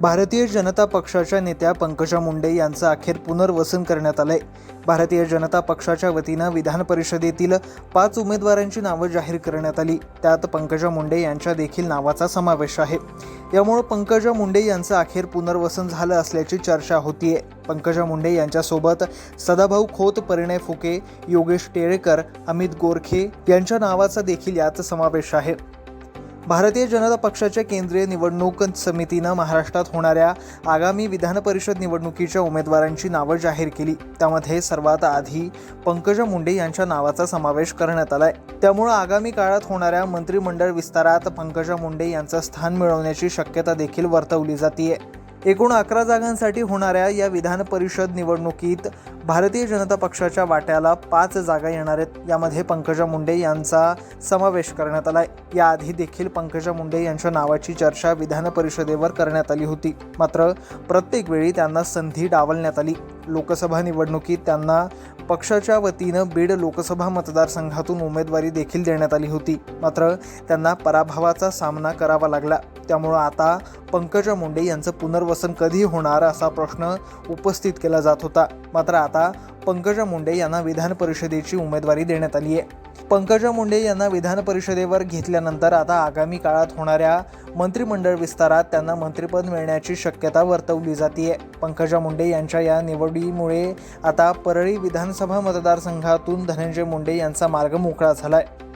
भारतीय जनता पक्षाच्या नेत्या पंकजा मुंडे यांचं अखेर पुनर्वसन करण्यात आलंय. भारतीय जनता पक्षाच्या वतीनं विधान परिषदेतील पाच उमेदवारांची नावं जाहीर करण्यात आली. त्यात पंकजा मुंडे यांच्या देखील नावाचा समावेश आहे. यामुळं पंकजा मुंडे यांचं अखेर पुनर्वसन झालं असल्याची चर्चा होतीये. पंकजा मुंडे यांच्यासोबत सदाभाऊ खोत परिणय फुके योगेश टेळेकर अमित गोरखे यांच्या नावाचा देखील यात समावेश आहे. भारतीय जनता पक्षाच्या केंद्रीय निवडणूक समितीनं महाराष्ट्रात होणाऱ्या आगामी विधान परिषद निवडणुकीच्या उमेदवारांची नावं जाहीर केली. त्यामध्ये सर्वात आधी पंकजा मुंडे यांच्या नावाचा समावेश करण्यात आलाय. त्यामुळं आगामी काळात होणाऱ्या मंत्रिमंडळ विस्तारात पंकजा मुंडे यांचं स्थान मिळवण्याची शक्यता देखील वर्तवली जाते एकूण अकरा जागांसाठी होणाऱ्या या विधान परिषद निवडणुकीत भारतीय जनता पक्षाच्या वाट्याला पाच जागा येणार आहेत. यामध्ये पंकजा मुंडे यांचा समावेश करण्यात आलाय. याआधी देखील पंकजा मुंडे यांच्या नावाची चर्चा विधान परिषदेवर करण्यात आली होती. मात्र प्रत्येक वेळी त्यांना संधी डावलण्यात आली. लोकसभा निवडणुकीत त्यांना पक्षाच्या वतीनं बीड लोकसभा मतदारसंघातून उमेदवारी देखील देण्यात आली होती. मात्र त्यांना पराभवाचा सामना करावा लागला. त्यामुळं आता पंकजा मुंडे यांचं पुनर्वसन कधी होणार असा प्रश्न उपस्थित केला जात होता. मात्र आता पंकजा मुंडे यांना विधान परिषदेची उमेदवारी देण्यात आली आहे. पंकजा मुंडे यांना विधान परिषदेवर घेतल्यानंतर आता आगामी काळात होणाऱ्या मंत्रिमंडळ विस्तारात त्यांना मंत्रिपद मिळण्याची शक्यता वर्तवली जाते पंकजा मुंडे यांच्या या निवडीमुळे आता परळी विधानसभा मतदारसंघातून धनंजय मुंडे यांचा मार्ग मोकळा झाला आहे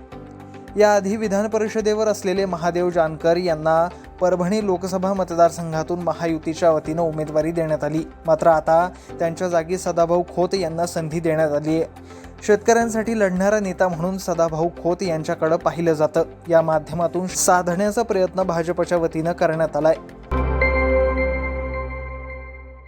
याआधी विधान परिषदेवर असलेले महादेव जानकर यांना परभणी लोकसभा मतदारसंघातून महायुतीच्या वतीनं उमेदवारी देण्यात आली. मात्र आता त्यांच्या जागी सदाभाऊ खोत यांना संधी देण्यात आली आहे. शेतकऱ्यांसाठी लढणारा नेता म्हणून सदाभाऊ खोत यांच्याकडे पाहिलं जातं. या माध्यमातून साधण्याचा प्रयत्न भाजपच्या वतीनं करण्यात आलाय.